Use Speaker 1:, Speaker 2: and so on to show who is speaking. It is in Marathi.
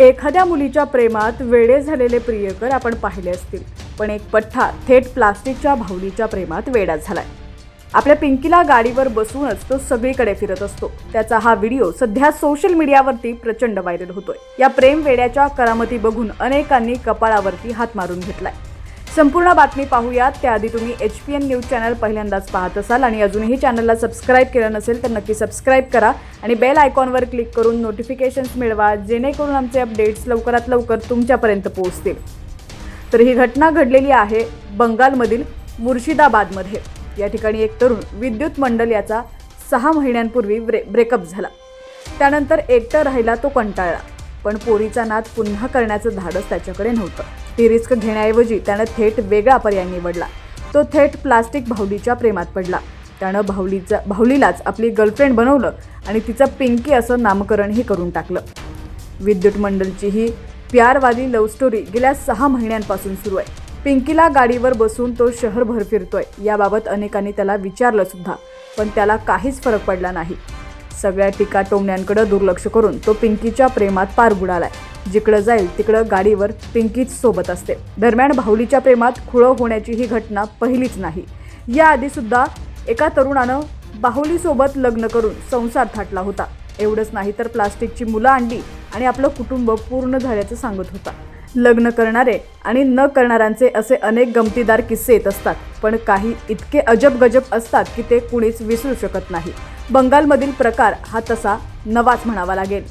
Speaker 1: एखाद्या मुलीच्या प्रेमात वेडे झालेले प्रियकर आपण पाहिले असतील पण एक पठ्ठा थेट प्लास्टिकच्या भावलीच्या प्रेमात वेडा झालाय. आपल्या पिंकीला गाडीवर बसूनच तो सगळीकडे फिरत असतो. त्याचा हा व्हिडिओ सध्या सोशल मीडियावरती प्रचंड व्हायरल होतोय. या प्रेम वेड्याच्या करामती बघून अनेकांनी कपाळावरती हात मारून घेतलाय. संपूर्ण बातमी पाहूयात. त्याआधी तुम्ही H P N news channel पहिल्यांदाच पाहत असाल आणि अजूनही चॅनलला सबस्क्राईब केलं नसेल तर नक्की सबस्क्राईब करा आणि बेल आयकॉनवर क्लिक करून नोटिफिकेशन्स मिळवा जेणेकरून आमचे अपडेट्स लवकरात लवकर तुमच्यापर्यंत पोहोचतील. तर ही घटना घडलेली आहे बंगालमधील मुर्शिदाबादमध्ये. या ठिकाणी एक तरुण विद्युत मंडल याचा सहा महिन्यांपूर्वी ब्रे ब्रेकअप झाला. त्यानंतर एकटं राहिला तो कंटाळला. पण पोरीचा नाद पुन्हा करण्याचं धाडस त्याच्याकडे नव्हतं. ती रिस्क घेण्याऐवजी त्यानं थेट वेगळा पर्याय निवडला. तो थेट प्लास्टिक भाऊलीच्या प्रेमात पडला. त्यानं भावलीचा भाऊलीलाच आपली गर्लफ्रेंड बनवलं आणि तिचं पिंकी असं नामकरणही करून टाकलं. विद्युत मंडलची ही प्यारवादी लव्ह स्टोरी गेल्या सहा महिन्यांपासून सुरू आहे. पिंकीला गाडीवर बसून तो शहरभर फिरतोय. याबाबत अनेकांनी त्याला विचारलं सुद्धा पण त्याला काहीच फरक पडला नाही. सगळ्या टीका टोमण्यांकडं दुर्लक्ष करून तो पिंकीच्या प्रेमात पार बुडालाय. जिकडं जाईल तिकडं गाडीवर पिंकीच सोबत असते. दरम्यान भाऊलीच्या प्रेमात खुळं होण्याची ही घटना पहिलीच नाही. याआधी सुद्धा एका तरुणानं बाहुलीसोबत लग्न करून संसार थाटला होता. एवढंच नाही तर प्लास्टिकची मुलं आणली आणि आपलं कुटुंब पूर्ण झाल्याचं सांगत होता. लग्न करणारे आणि न करणाऱ्यांचे असे अनेक गमतीदार किस्से येत असतात पण काही इतके अजब गजब असतात की ते कुणीच विसरू शकत नाही. बंगालमधील प्रकार हा तसा नवाच म्हणावा लागेल.